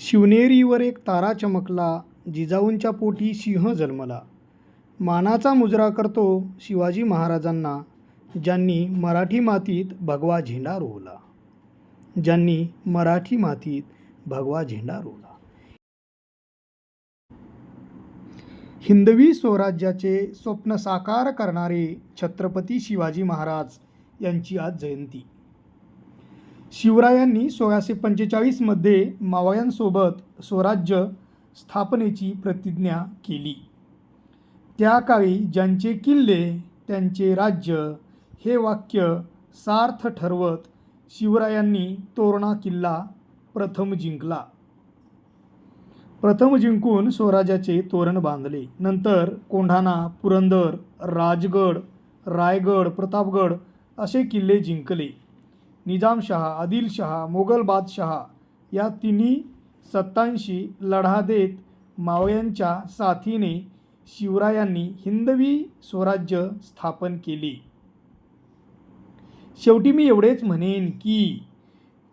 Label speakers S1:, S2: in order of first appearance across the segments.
S1: शिवनेरीवर एक तारा चमकला जिजाऊंच्या पोटी सिंह जन्मला. मानाचा मुजरा करतो शिवाजी महाराजांना ज्यांनी मराठी मातीत भगवा झेंडा रोवला. ज्यांनी मराठी मातीत भगवा झेंडा रोवला. हिंदवी स्वराज्याचे स्वप्न साकार करणारे छत्रपती शिवाजी महाराज यांची आज जयंती. शिवरायांनी सोळाशे पंचेचाळीसमध्ये मावळ्यांसोबत स्वराज्य स्थापनेची प्रतिज्ञा केली. त्या काळी ज्यांचे किल्ले त्यांचे राज्य हे वाक्य सार्थ ठरवत शिवरायांनी तोरणा किल्ला प्रथम जिंकला. प्रथम जिंकून स्वराज्याचे तोरण बांधले. नंतर कोंढाणा पुरंदर राजगड रायगड प्रतापगड असे किल्ले जिंकले. निजामशहा आदिलशहा मोगल बादशहा या तिन्ही सत्तांशी लढा देत मावळ्यांच्या साथीने शिवरायांनी हिंदवी स्वराज्य स्थापन केले. शेवटी मी एवढेच म्हणेन की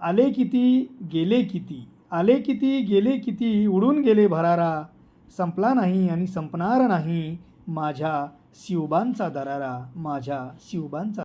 S1: आले किती गेले किती आले किती गेले किती उडून गेले भरारा संपला नाही आणि संपणार नाही माझ्या शिवबांचा दरारा माझ्या शिवबांचा